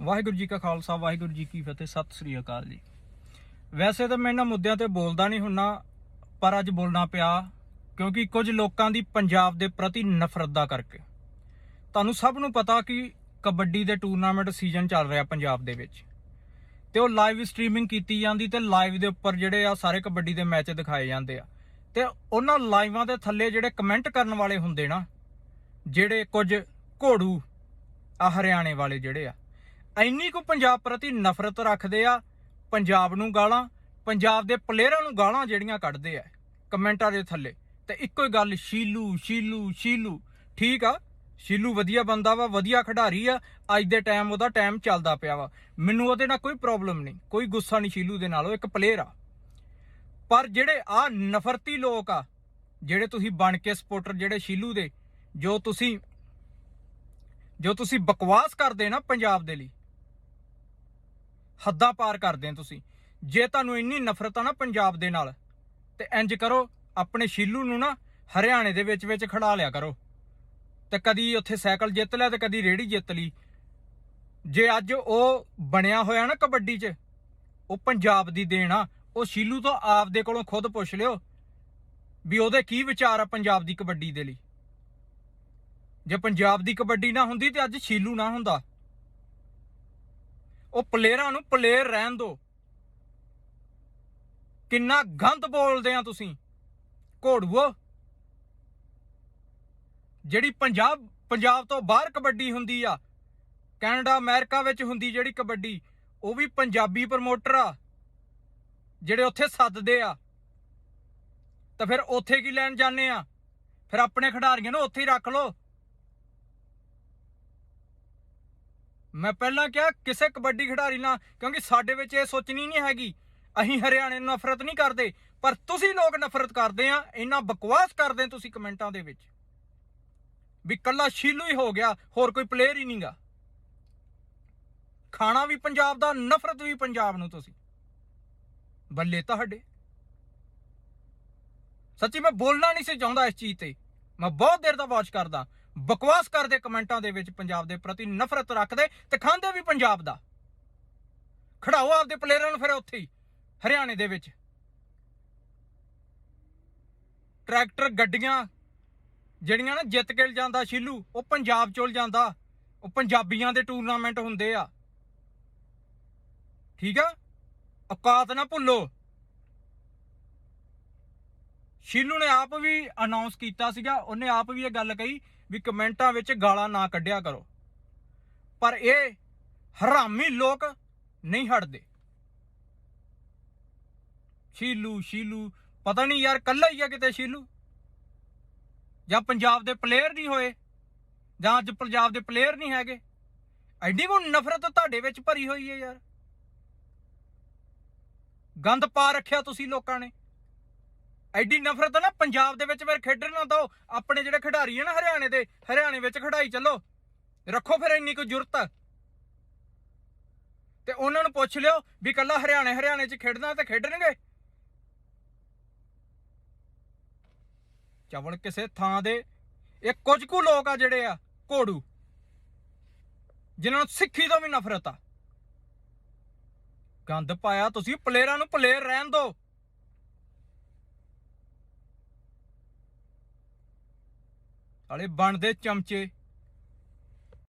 ਵਾਹਿਗੁਰੂ ਜੀ ਕਾ ਖਾਲਸਾ, ਵਾਹਿਗੁਰੂ ਜੀ ਕੀ ਫਤਿਹ, ਸਤਿ ਸ੍ਰੀ ਅਕਾਲ ਜੀ। ਵੈਸੇ ਤਾਂ ਮੈਂ ਇਹਨਾਂ ਮੁੱਦਿਆਂ ਤੇ ਬੋਲਦਾ ਨਹੀਂ ਹੁੰਨਾ, ਪਰ ਅੱਜ ਬੋਲਣਾ ਪਿਆ ਕਿਉਂਕਿ ਕੁਝ ਲੋਕਾਂ ਦੀ ਪੰਜਾਬ ਦੇ ਪ੍ਰਤੀ ਨਫ਼ਰਤ ਦਾ ਕਰਕੇ। ਤੁਹਾਨੂੰ ਸਭ ਨੂੰ ਪਤਾ ਕਿ ਕਬੱਡੀ ਦੇ ਟੂਰਨਾਮੈਂਟ ਸੀਜ਼ਨ ਚੱਲ ਰਿਹਾ ਪੰਜਾਬ ਦੇ ਵਿੱਚ। ਤੇ ਉਹ ਲਾਈਵ ਸਟ੍ਰੀਮਿੰਗ ਕੀਤੀ ਜਾਂਦੀ ਤੇ ਲਾਈਵ ਦੇ ਉੱਪਰ ਜਿਹੜੇ ਆ ਸਾਰੇ ਕਬੱਡੀ ਦੇ ਮੈਚ ਦਿਖਾਏ ਜਾਂਦੇ ਆ। ਤੇ ਉਹਨਾਂ ਲਾਈਵਾਂ ਦੇ ਥੱਲੇ ਜਿਹੜੇ ਕਮੈਂਟ ਕਰਨ ਵਾਲੇ ਹੁੰਦੇ ਨਾ, ਜਿਹੜੇ ਕੁਝ ਘੋੜੂ ਆ ਹਰਿਆਣੇ ਵਾਲੇ ਜਿਹੜੇ ਆ ਇੰਨੀ ਕੁ ਪੰਜਾਬ ਪ੍ਰਤੀ ਨਫ਼ਰਤ ਰੱਖਦੇ ਆ, ਪੰਜਾਬ ਨੂੰ ਗਾਲਾਂ, ਪੰਜਾਬ ਦੇ ਪਲੇਅਰਾਂ ਨੂੰ ਗਾਲਾਂ ਜਿਹੜੀਆਂ ਕੱਢਦੇ ਆ, ਕਮੈਂਟਾਂ ਦੇ ਥੱਲੇ। ਤੇ ਇੱਕੋ ਹੀ ਗੱਲ, ਸ਼ੀਲੂ ਸ਼ੀਲੂ ਸ਼ੀਲੂ। ਠੀਕ ਆ? ਸ਼ੀਲੂ ਵਧੀਆ ਬੰਦਾ ਵਾ, ਵਧੀਆ ਖਿਡਾਰੀ ਆ, ਅੱਜ ਦੇ ਟਾਈਮ ਉਹਦਾ ਟਾਈਮ ਚੱਲਦਾ ਪਿਆ ਵਾ। ਮੈਨੂੰ ਉਹਦੇ ਨਾਲ ਕੋਈ ਪ੍ਰੋਬਲਮ ਨਹੀਂ, ਕੋਈ ਗੁੱਸਾ ਨਹੀਂ ਸ਼ੀਲੂ ਦੇ ਨਾਲ, ਉਹ ਇੱਕ ਪਲੇਅਰ ਆ। ਪਰ ਜਿਹੜੇ ਆ ਨਫ਼ਰਤੀ ਲੋਕ ਆ, ਜਿਹੜੇ ਤੁਸੀਂ ਬਣ ਕੇ ਸਪੋਰਟਰ ਜਿਹੜੇ ਸ਼ੀਲੂ ਦੇ, ਜੋ ਤੁਸੀਂ ਜੋ ਤੁਸੀਂ ਬਕਵਾਸ ਕਰਦੇ ਨਾ ਪੰਜਾਬ ਦੇ ਲਈ ਹੱਦਾਂ ਪਾਰ ਕਰਦੇ ਹੋ ਤੁਸੀਂ। ਜੇ ਤੁਹਾਨੂੰ ਇੰਨੀ ਨਫ਼ਰਤ ਆ ਨਾ ਪੰਜਾਬ ਦੇ ਨਾਲ, ਤੇ ਇੰਜ ਕਰੋ, ਆਪਣੇ ਸ਼ੀਲੂ ਨੂੰ ਨਾ ਹਰਿਆਣੇ ਦੇ ਵਿੱਚ ਵਿੱਚ ਖੜਾ ਲਿਆ ਕਰੋ। ਤੇ ਕਦੀ ਉੱਥੇ ਸਾਈਕਲ ਜਿੱਤ ਲਿਆ ਤੇ ਕਦੀ ਰੇੜੀ ਜਿੱਤ ਲਈ। ਜੇ ਅੱਜ ਉਹ ਬਣਿਆ ਹੋਇਆ ਨਾ ਕਬੱਡੀ 'ਚ, ਉਹ ਪੰਜਾਬ ਦੀ ਦੇਣ ਆ, ਉਹ ਸ਼ੀਲੂ ਤੋਂ ਆਪ ਦੇ ਕੋਲੋਂ ਖੁਦ ਪੁੱਛ ਲਿਓ ਵੀ ਉਹਦੇ ਕੀ ਵਿਚਾਰ ਆ ਪੰਜਾਬ ਦੀ ਕਬੱਡੀ ਦੇ ਲਈ। ਜੇ ਪੰਜਾਬ ਦੀ ਕਬੱਡੀ ਨਾ ਹੁੰਦੀ ਤੇ ਅੱਜ ਸ਼ੀਲੂ ਨਾ ਹੁੰਦਾ। ਉਹ ਪਲੇਅਰਾਂ ਨੂੰ ਪਲੇਅਰ ਰਹਿਣ ਦਿਓ ਕਿੰਨਾ ਗੰਦ ਬੋਲਦੇ ਆ ਤੁਸੀਂ। ਘੋੜੂਓ। ਜਿਹੜੀ ਪੰਜਾਬ ਪੰਜਾਬ ਤੋਂ ਬਾਹਰ ਕਬੱਡੀ ਹੁੰਦੀ ਆ, ਕੈਨੇਡਾ, ਅਮਰੀਕਾ ਵਿੱਚ ਹੁੰਦੀ ਜਿਹੜੀ ਕਬੱਡੀ, ਉਹ ਵੀ ਪੰਜਾਬੀ ਪ੍ਰਮੋਟਰ ਆ, ਜਿਹੜੇ ਉੱਥੇ ਸੱਦਦੇ ਆ। ਤਾਂ ਫਿਰ ਉੱਥੇ ਕੀ ਲੈਣ ਜਾਂਦੇ ਆ? ਫਿਰ ਆਪਣੇ ਖਿਡਾਰੀਆਂ ਨੂੰ ਉੱਥੇ ਹੀ ਰੱਖ ਲਓ। ਮੈਂ ਪਹਿਲਾਂ ਕਿਹਾ ਕਿਸੇ ਕਬੱਡੀ ਖਿਡਾਰੀ ਨਾਲ, ਕਿਉਂਕਿ ਸਾਡੇ ਵਿੱਚ ਇਹ ਸੋਚਣੀ ਨਹੀਂ ਹੈਗੀ। ਅਸੀਂ ਹਰਿਆਣੇ ਨੂੰ ਨਫ਼ਰਤ ਨਹੀਂ ਕਰਦੇ, ਪਰ ਤੁਸੀਂ ਲੋਕ ਨਫ਼ਰਤ ਕਰਦੇ ਆ, ਇੰਨਾ ਬਕਵਾਸ ਕਰਦੇ ਤੁਸੀਂ ਕਮੈਂਟਾਂ ਦੇ ਵਿੱਚ। ਵੀ ਕੱਲਾ ਸ਼ੀਲੂ ਹੀ ਹੋ ਗਿਆ, ਹੋਰ ਕੋਈ ਪਲੇਅਰ ਹੀ ਨਹੀਂਗਾ। ਖਾਣਾ ਵੀ ਪੰਜਾਬ ਦਾ, ਨਫ਼ਰਤ ਵੀ ਪੰਜਾਬ ਨੂੰ ਤੁਸੀਂ। ਬੱਲੇ ਤੁਹਾਡੇ। ਸੱਚੀ ਮੈਂ ਬੋਲਣਾ ਨਹੀਂ ਸੀ ਚਾਹੁੰਦਾ ਇਸ ਚੀਜ਼ ਤੇ। ਮੈਂ ਬਹੁਤ ਦੇਰ ਦਾ ਵਾਚ ਕਰਦਾ। ਬਕਵਾਸ ਕਰਦੇ ਕਮੈਂਟਾਂ ਦੇ ਵਿੱਚ ਪੰਜਾਬ ਦੇ ਪ੍ਰਤੀ ਨਫ਼ਰਤ ਰੱਖਦੇ ਤੇ ਖਾਂਦੇ ਵੀ ਪੰਜਾਬ ਦਾ। ਖੜਾਓ ਆਪਦੇ ਪਲੇਅਰਾਂ ਨੂੰ ਫਿਰ ਉੱਥੇ ਹੀ, ਹਰਿਆਣੇ ਦੇ ਵਿੱਚ। ਟਰੈਕਟਰ, ਗੱਡੀਆਂ ਜਿਹੜੀਆਂ ਨਾ ਜਿੱਤ ਕੇ ਜਾਂਦਾ ਸ਼ੀਲੂ, ਉਹ ਪੰਜਾਬ ਚੋਂ ਜਾਂਦਾ ਉਹ ਪੰਜਾਬੀਆਂ ਦੇ ਟੂਰਨਾਮੈਂਟ ਹੁੰਦੇ ਆ। ਠੀਕ ਆ? ਔਕਾਤ ਨਾ ਭੁੱਲੋ। ਸ਼ੀਲੂ ਨੇ ਆਪ ਵੀ ਅਨਾਉਂਸ ਕੀਤਾ ਸੀਗਾ, ਉਹਨੇ ਆਪ ਵੀ ਇਹ ਗੱਲ ਕਹੀ ਵੀ ਕਮੈਂਟਾਂ ਵਿੱਚ ਗਾਲਾਂ ਨਾ ਕੱਢਿਆ ਕਰੋ। ਪਰ ਇਹ ਹਰਾਮੀ ਲੋਕ ਨਹੀਂ ਹਟਦੇ। ਸ਼ੀਲੂ ਸ਼ੀਲੂ, ਪਤਾ ਨਹੀਂ ਯਾਰ ਕੱਲਾ ਹੀ ਆ ਕਿਤੇ ਸ਼ੀਲੂ। ਜਾਂ ਪੰਜਾਬ ਦੇ ਪਲੇਅਰ ਨਹੀਂ ਹੋਏ, ਜਾਂ ਅੱਜ ਪੰਜਾਬ ਦੇ ਪਲੇਅਰ ਨਹੀਂ ਹੈਗੇ। ਐਡੀ ਕੋ ਨਫ਼ਰਤ ਤੁਹਾਡੇ ਵਿੱਚ ਭਰੀ ਹੋਈ ਹੈ ਯਾਰ। ਗੰਦ ਪਾ ਰੱਖਿਆ ਤੁਸੀਂ ਲੋਕਾਂ ਨੇ। ਐਡੀ ਨਫ਼ਰਤ ਨਾ, ਪੰਜਾਬ ਦੇ ਵਿੱਚ ਫਿਰ ਖੇਡਣ ਨਾ ਦਿਓ ਆਪਣੇ ਜਿਹੜੇ ਖਿਡਾਰੀ ਆ ਨਾ ਹਰਿਆਣੇ ਦੇ, ਹਰਿਆਣੇ ਵਿੱਚ ਖਿਡਾਈ ਚੱਲੋ। ਰੱਖੋ ਫਿਰ ਇੰਨੀ ਕੁ ਜੁਰਤ। ਤੇ ਉਹਨਾਂ ਨੂੰ ਪੁੱਛ ਲਿਓ ਵੀ ਕੱਲਾ ਹਰਿਆਣੇ ਹਰਿਆਣੇ 'ਚ ਖੇਡਣਾ ਤੇ ਖੇਡਣਗੇ? ਚਵਲ ਕਿਸੇ ਥਾਂ ਦੇ, ਇਹ ਕੁਝ ਕੁ ਲੋਕ ਆ ਜਿਹੜੇ ਆ, ਘੋੜੂ, ਜਿਨ੍ਹਾਂ ਨੂੰ ਸਿੱਖੀ ਤੋਂ ਵੀ ਨਫ਼ਰਤ ਆ। ਗੰਦ ਪਾਇਆ ਤੁਸੀਂ, ਪਲੇਅਰਾਂ ਨੂੰ ਪਲੇਅਰ ਰਹਿਣ ਦਿਓ। ਸਾਲੇ ਬਣਦੇ ਚਮਚੇ।